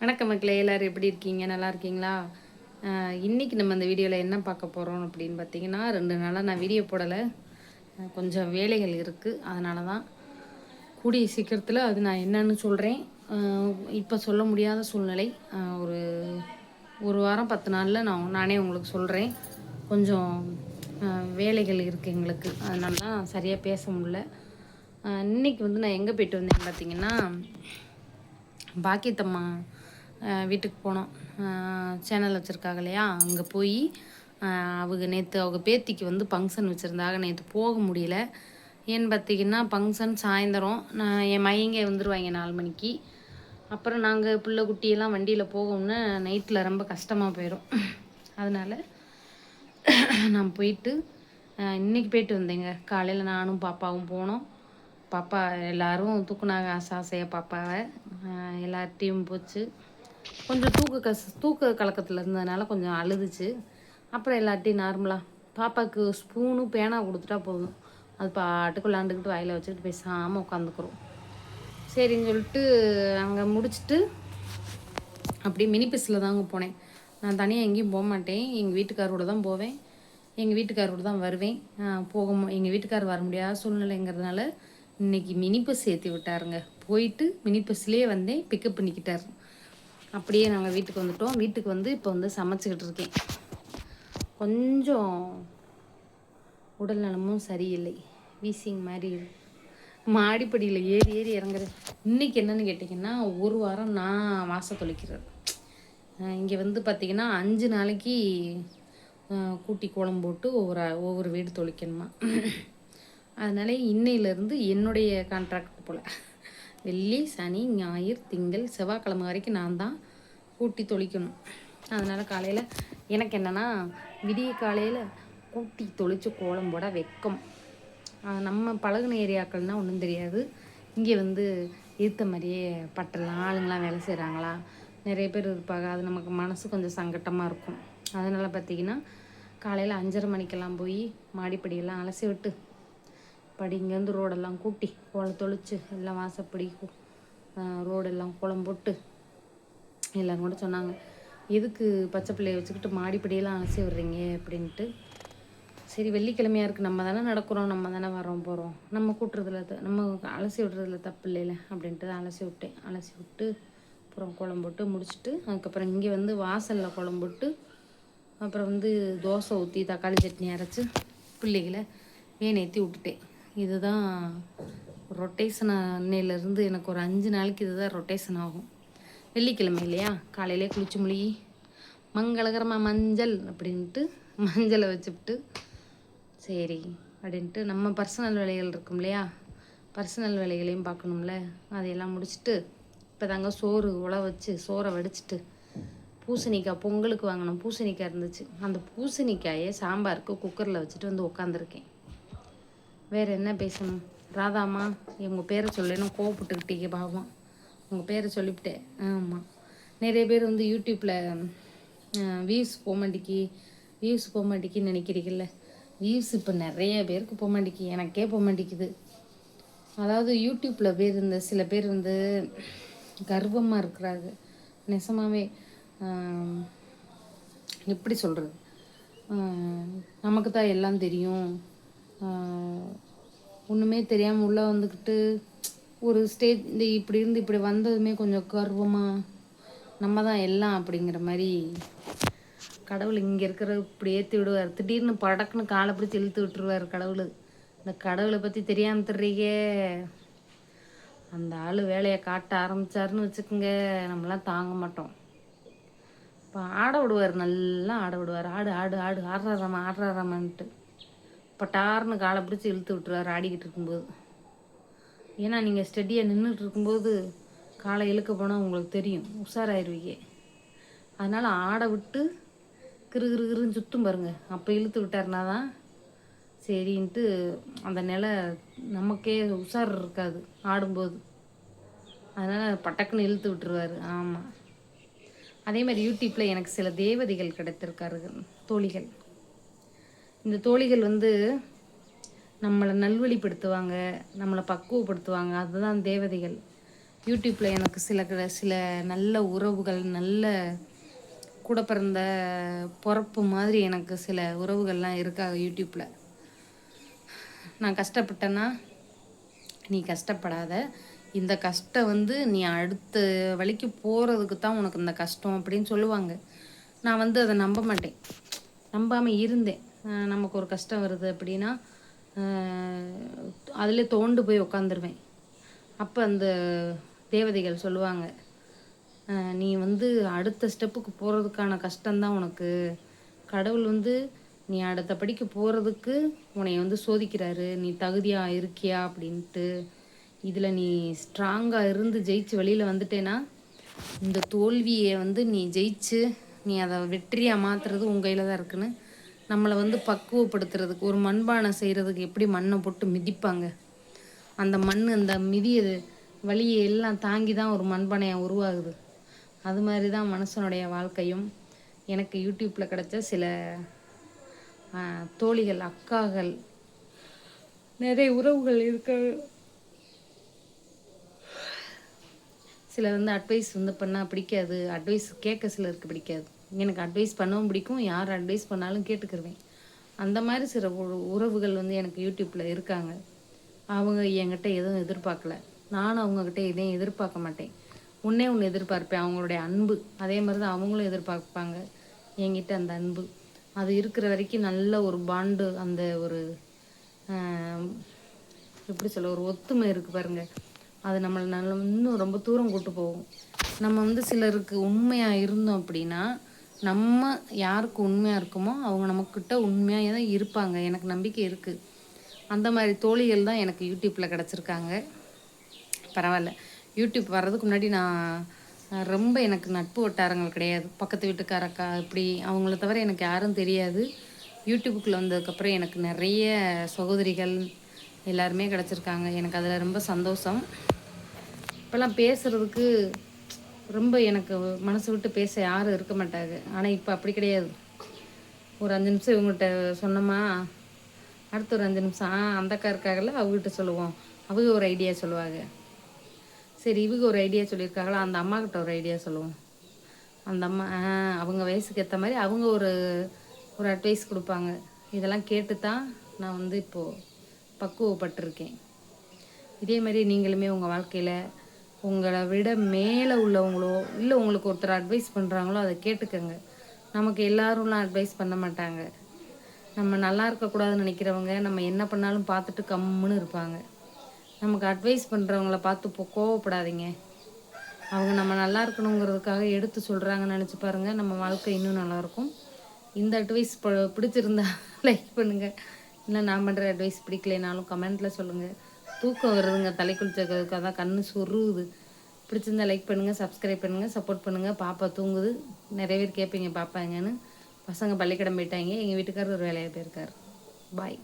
வணக்கம் மக்களே எல்லோரும் எப்படி இருக்கீங்க? நல்லா இருக்கீங்களா? இன்றைக்கி இன்னைக்கு நம்ம இந்த வீடியோவில் என்ன பார்க்க போகிறோம் அப்படின்னு பார்த்தீங்கன்னா ரெண்டு நாளாக நான் வீடியோ போடலை. கொஞ்சம் வேலைகள் இருக்குது அதனால தான் கூடிய சீக்கிரத்தில் அது நான் என்னன்னு சொல்கிறேன் இப்போ சொல்ல முடியாத சூழ்நிலை. ஒரு ஒரு வாரம் பத்து நாளில் நான் நானே உங்களுக்கு சொல்கிறேன் கொஞ்சம் வேலைகள் இருக்குது எங்களுக்கு. அதனால தான் சரியாக பேச முடில இன்றைக்கி இன்னைக்கு வந்து நான் எங்கே போயிட்டு வந்தேன்னு பார்த்தீங்கன்னா பாக்கியத்தம்மா வீட்டுக்கு போனோம். சேனல் வச்சுருக்காங்க இல்லையா? அங்கே போய் அவங்க நேற்று அவங்க பேத்திக்கு வந்து ஃபங்க்ஷன் வச்சுருந்தாங்க. நேற்று போக முடியல. ஏன்னு பார்த்தீங்கன்னா ஃபங்க்ஷன் சாயந்தரம். நான் என் மையங்க வந்துடுவாங்க நாலு மணிக்கு. அப்புறம் நாங்கள் பிள்ளை குட்டியெல்லாம் வண்டியில் போகணும்னா நைட்டில் ரொம்ப கஷ்டமாக போயிடும் அதனால் நான் போயிட்டு இன்றைக்கி போயிட்டு வந்தேங்க. காலையில் நானும் பாப்பாவும் போனோம். பாப்பா எல்லோரும் தூக்குனாங்க ஆசை ஆசையாக பாப்பாவை. எல்லார்ட்டையும் போச்சு. கொஞ்சம் தூக்க கஸ் தூக்க கலக்கத்தில் இருந்ததுனால கொஞ்சம் அழுதுச்சு. அப்புறம் எல்லாத்தையும் நார்மலாக பாப்பாவுக்கு ஸ்பூனும் பேனா கொடுத்துட்டா போதும். அது பாட்டுக்கு விளாண்டுக்கிட்டு வாயில் வச்சுக்கிட்டு பேசாமல் உட்காந்துக்கிறோம். சரின்னு சொல்லிட்டு அங்கே முடிச்சுட்டு அப்படியே மினி பஸ்ஸில் தாங்க போனேன். நான் தனியாக எங்கேயும் போக மாட்டேன். எங்கள் வீட்டுக்காரோட தான் போவேன். எங்கள் வீட்டுக்காரோட தான் வருவேன். ஆஹ் போக எங்கள் வீட்டுக்கார் வர முடியாத சூழ்நிலைங்கிறதுனால இன்னைக்கு மினி பஸ் ஏற்றி விட்டாருங்க. போயிட்டு மினி பஸ்லேயே வந்தேன். பிக்கப் பண்ணிக்கிட்டார். அப்படியே நாங்கள் வீட்டுக்கு வந்துட்டோம். வீட்டுக்கு வந்து இப்போ வந்து சமைச்சிக்கிட்டு இருக்கேன். கொஞ்சம் உடல் நலமும் சரியில்லை. வீசிங் மாதிரி மாடிப்படியில் ஏறி ஏறி இறங்குறது இன்றைக்கி என்னென்னு கேட்டிங்கன்னா ஒரு வாரம் நான் வாச தொலைக்கிறது. இங்கே வந்து பார்த்திங்கன்னா அஞ்சு நாளைக்கு கூட்டி கோலம் போட்டு ஒவ்வொரு ஒவ்வொரு வீடு தொலைக்கணுமா. அதனால இன்னையிலேருந்து என்னுடைய கான்ட்ராக்ட் போல். வெள்ளி சனி ஞாயிறு திங்கள் செவ்வாய்க்கிழமை வரைக்கும் நான் தான் கூட்டி தொளிக்கணும். அதனால் காலையில் எனக்கு என்னென்னா விடிய காலையில் கூட்டி தொளித்து கோலம் போட வெக்கம். நம்ம பழகுன ஏரியாக்கள்னால் ஒன்றும் தெரியாது. இங்கே வந்து இருத்த மாதிரியே பட்டெல்லாம் ஆளுங்களாம் வேலை செய்கிறாங்களா நிறைய பேர் இருப்பாங்க. அது நமக்கு மனசு கொஞ்சம் சங்கட்டமாக இருக்கும். அதனால் பார்த்தீங்கன்னா காலையில் அஞ்சரை மணிக்கெல்லாம் போய் மாடிப்படியெல்லாம் அலசி விட்டு படி இங்கேருந்து ரோடெல்லாம் கூட்டி கோலம் தொளித்து எல்லாம் வாசப்படி ரோடெல்லாம் கோலம் போட்டு எல்லோரும் கூட சொன்னாங்க எதுக்கு பச்சை பிள்ளைய வச்சுக்கிட்டு மாடிப்படியெல்லாம் அலசி விடுறீங்க? அப்படின்ட்டு. சரி வெள்ளிக்கிழமையா இருக்குது நம்ம தானே நடக்கிறோம் நம்ம தானே வரோம் போகிறோம் நம்ம கூட்டுறதுல த- நம்ம அலசி விடுறதுல தப்பு இல்லைல்ல அப்படின்ட்டு தான் அலசி விட்டேன். அலசி விட்டு அப்புறம் குழம்பு போட்டு முடிச்சுட்டு அதுக்கப்புறம் இங்கே வந்து வாசலில் குழம்பு போட்டு அப்புறம் வந்து தோசை ஊற்றி தக்காளி சட்னி அரைச்சி பிள்ளைகளை வேணேற்றி விட்டுட்டேன். இதுதான் ரொட்டேஷன் அன்னையிலேருந்து எனக்கு ஒரு அஞ்சு நாளைக்கு இதுதான் ரொட்டேஷன் ஆகும். வெள்ளிக்கிழமை இல்லையா? காலையிலே குளிச்சு முழுகி மங்களகரமாக மஞ்சள் அப்படின்ட்டு மஞ்சளை வச்சுவிட்டு சரி அப்படின்ட்டு நம்ம பர்சனல் வேலைகள் இருக்கும் இல்லையா? பர்சனல் வேலைகளையும் பார்க்கணும்ல. அதையெல்லாம் முடிச்சுட்டு இப்போ தாங்க சோறு உழ வச்சு சோறை வடிச்சிட்டு பூசணிக்காய் பொங்கலுக்கு வாங்கினோம். பூசணிக்காய் இருந்துச்சு. அந்த பூசணிக்காயை சாம்பாருக்கு குக்கரில் வச்சுட்டு வந்து உட்காந்துருக்கேன் வேறு என்ன பேசணும்? ராதாம்மா உங்கள் பேரை சொல்லணும். கோவப்பட்டுக்கிட்டீங்க பாவம். உங்கள் பேரை சொல்லிவிட்டேன். ஆமாம் நிறைய பேர் வந்து யூடியூப்பில் வியூஸ் போக மாட்டேக்கி வியூஸ் போக மாட்டேக்கின்னு நினைக்கிறீங்கல்ல? வியூஸ் இப்போ நிறைய பேருக்கு போக மாட்டேக்கி எனக்கே போக மாட்டேங்குது அதாவது யூடியூப்பில் பேர் இந்த சில பேர் வந்து கர்வமாக இருக்கிறாங்க. நெசமாவே எப்படி சொல்கிறது நமக்கு தான் எல்லாம் தெரியும். ஒன்றுமே தெரியாமல் உள்ளே வந்துக்கிட்டு ஒரு ஸ்டேஜ் இந்த இப்படி இருந்து இப்படி வந்ததுமே கொஞ்சம் கர்வமாக நம்ம தான் எல்லாம் அப்படிங்கிற மாதிரி கடவுள் இங்கே இருக்கிற இப்படி ஏற்றி விடுவார். திடீர்னு படக்குன்னு காலை பிடிச்சி இழுத்து விட்டுருவார் கடவுள். இந்த கடவுளை பற்றி தெரியாமல் தெரியே அந்த ஆள் வேலையை காட்ட ஆரம்பிச்சாருன்னு வச்சுக்கோங்க நம்மளாம் தாங்க மாட்டோம். இப்போ ஆட விடுவார் நல்லா ஆட விடுவார். ஆடு ஆடு ஆடு ஆடுறாராமா ஆடுறாராமான்ட்டு. பட்டார்னு காலை பிடிச்சி இழுத்து விட்டுருவார் ஆடிக்கிட்டு இருக்கும்போது. ஏன்னா நீங்கள் ஸ்டெடியாக நின்றுட்டு இருக்கும்போது காலை இழுக்க போனால் உங்களுக்கு தெரியும். உஷாராயிருவீங்க. அதனால் ஆட விட்டு கிறு கிறு சுற்றும் பாருங்கள் அப்போ இழுத்து விட்டாருனா தான் சரின்ட்டு அந்த நிலை நமக்கே உஷார் இருக்காது ஆடும்போது. அதனால் பட்டக்குன்னு இழுத்து விட்டுருவார். ஆமாம் அதே மாதிரி யூடியூப்பில் எனக்கு சில தேவதைகள் கிடைத்திருக்காரு தோழிகள். இந்த தோழிகள் வந்து நம்மளை நல்வழிப்படுத்துவாங்க நம்மளை பக்குவப்படுத்துவாங்க. அதுதான் தேவதைகள். யூடியூப்பில் எனக்கு சில சில நல்ல உறவுகள் நல்ல கூட பிறந்த பிறப்பு மாதிரி எனக்கு சில உறவுகள்லாம் இருக்காங்க யூடியூப்பில் நான் கஷ்டப்பட்டேன்னா நீ கஷ்டப்படாத. இந்த கஷ்டம் வந்து நீ அடுத்த வழிக்கு போகிறதுக்கு தான் உனக்கு இந்த கஷ்டம் அப்படின்னு சொல்லுவாங்க. நான் வந்து அதை நம்ப மாட்டேன். நம்பாமல் இருந்தேன். நமக்கு ஒரு கஷ்டம் வருது அப்படின்னா அதிலே தோண்டு போய் உக்காந்துருவேன். அப்போ அந்த தேவதைகள் சொல்லுவாங்க நீ வந்து அடுத்த ஸ்டெப்புக்கு போகிறதுக்கான கஷ்டம்தான் உனக்கு. கடவுள் வந்து நீ அடுத்த படிக்க போகிறதுக்கு உன்னை வந்து சோதிக்கிறாரு நீ தகுதியாக இருக்கியா அப்படின்ட்டு. இதில் நீ ஸ்ட்ராங்காக இருந்து ஜெயிச்சு வெளியில் வந்துட்டேன்னா இந்த தோல்வியை வந்து நீ ஜெயிச்சு நீ அதை வெற்றியாக மாற்றுறது உன் கையில் தான் இருக்குன்னு நம்மளை வந்து பக்குவப்படுத்துறதுக்கு ஒரு மண்பானை செய்கிறதுக்கு எப்படி மண்ணை போட்டு மிதிப்பாங்க? அந்த மண் அந்த மிதிய வலியை எல்லாம் தாங்கி தான் ஒரு மண்பானையாக உருவாகுது. அது மாதிரி தான் மனுஷனுடைய வாழ்க்கையும். எனக்கு யூடியூப்பில் கிடச்ச சில தோழிகள் அக்காகள் நிறைய உறவுகள் இருக்க சில வந்து அட்வைஸ் வந்து பண்ணால் பிடிக்காது. அட்வைஸ் கேட்க சிலருக்கு பிடிக்காது. எனக்கு அட்வைஸ் பண்ணவும் பிடிக்கும். யார் அட்வைஸ் பண்ணாலும் கேட்டுக்கிருவேன். அந்த மாதிரி சில உறவுகள் வந்து எனக்கு யூடியூப்பில் இருக்காங்க. அவங்க என்கிட்ட எதுவும் எதிர்பார்க்கல. நானும் அவங்கக்கிட்ட எதையும் எதிர்பார்க்க மாட்டேன். உன்னே ஒன்று எதிர்பார்ப்பேன். அவங்களுடைய அன்பு. அதே மாதிரி தான் அவங்களும் எதிர்பார்ப்பாங்க. என்கிட்ட அந்த அன்பு. அது இருக்கிற வரைக்கும் நல்ல ஒரு பாண்டு அந்த ஒரு எப்படி சொல்ல ஒரு ஒத்துமை இருக்குது பாருங்கள் அது நம்மளை நல்ல இன்னும் ரொம்ப தூரம் கூட்டு போகும். நம்ம வந்து சிலருக்கு உண்மையாக இருந்தோம் அப்படின்னா நம்ம யாருக்கு உண்மையாக இருக்குமோ அவங்க நம்மக்கிட்ட உண்மையாக தான் இருப்பாங்க. எனக்கு நம்பிக்கை இருக்குது அந்த மாதிரி தோழிகள் தான் எனக்கு யூடியூப்பில் கிடச்சிருக்காங்க. பரவாயில்ல. யூடியூப் வர்றதுக்கு முன்னாடி நான் ரொம்ப எனக்கு நட்பு வட்டாரங்கள் கிடையாது. பக்கத்து வீட்டுக்காரக்கா இப்படி அவங்கள தவிர எனக்கு யாரும் தெரியாது. யூடியூபுக்குள்ளே வந்ததுக்கப்புறம் எனக்கு நிறைய சகோதரிகள் எல்லாருமே கிடச்சிருக்காங்க. எனக்கு அதில் ரொம்ப சந்தோஷம். இப்போல்லாம் பேசுகிறதுக்கு ரொம்ப எனக்கு மனசு விட்டு பேச யாரும் இருக்க மாட்டாங்க. ஆனால் இப்போ அப்படி கிடையாது. ஒரு அஞ்சு நிமிஷம் இவங்ககிட்ட சொன்னோமா? அடுத்த ஒரு அஞ்சு நிமிஷம். ஆ அந்தக்கா இருக்காங்கல்ல அவங்ககிட்ட சொல்லுவோம். அவங்க ஒரு ஐடியா சொல்லுவாங்க. சரி இவங்க ஒரு ஐடியா சொல்லியிருக்காங்களா? அந்த அம்மாக்கிட்ட ஒரு ஐடியா சொல்லுவோம். அந்த அம்மா ஆ, அவங்க வயசுக்கு ஏற்ற மாதிரி அவங்க ஒரு ஒரு அட்வைஸ் கொடுப்பாங்க. இதெல்லாம் கேட்டு தான் நான் வந்து இப்போது பக்குவப்பட்டிருக்கேன். இதே மாதிரி நீங்களுமே உங்கள் வாழ்க்கையில் உங்களை விட மேலே உள்ளவங்களோ இல்லை உங்களுக்கு ஒருத்தர் அட்வைஸ் பண்ணுறாங்களோ அதை கேட்டுக்கோங்க. நமக்கு எல்லாரும்லாம் அட்வைஸ் பண்ண மாட்டாங்க. நம்ம நல்லா இருக்கக்கூடாதுன்னு நினைக்கிறவங்க நம்ம என்ன பண்ணாலும் பார்த்துட்டு கம்முன்னு இருப்பாங்க. நமக்கு அட்வைஸ் பண்ணுறவங்கள பார்த்து இப்போ கோவப்படாதீங்க. அவங்க நம்ம நல்லா இருக்கணுங்கிறதுக்காக எடுத்து சொல்கிறாங்கன்னு நினச்சி பாருங்கள் நம்ம வாழ்க்கை இன்னும் நல்லாயிருக்கும் இந்த அட்வைஸ் பிடிச்சிருந்தா லைக் பண்ணுங்கள் இல்லை நான் பண்ணுற அட்வைஸ் பிடிக்கலைனாலும் கமெண்ட்டில் சொல்லுங்கள் தூக்கம் வருதுங்க தலை குளிச்சதுக்காக தான் கண்ணு சுருகுது பிடிச்சிருந்தா லைக் பண்ணுங்கள் சப்ஸ்கிரைப் பண்ணுங்கள் சப்போர்ட் பண்ணுங்கள் பாப்பா தூங்குது. நிறைய பேர் கேட்பீங்க பாப்பாங்கன்னு பசங்க பள்ளிக்கிடம் போயிட்டாங்க. எங்கள் வீட்டுக்காரர் ஒரு வேலையாக போயிருக்காரு. பாய்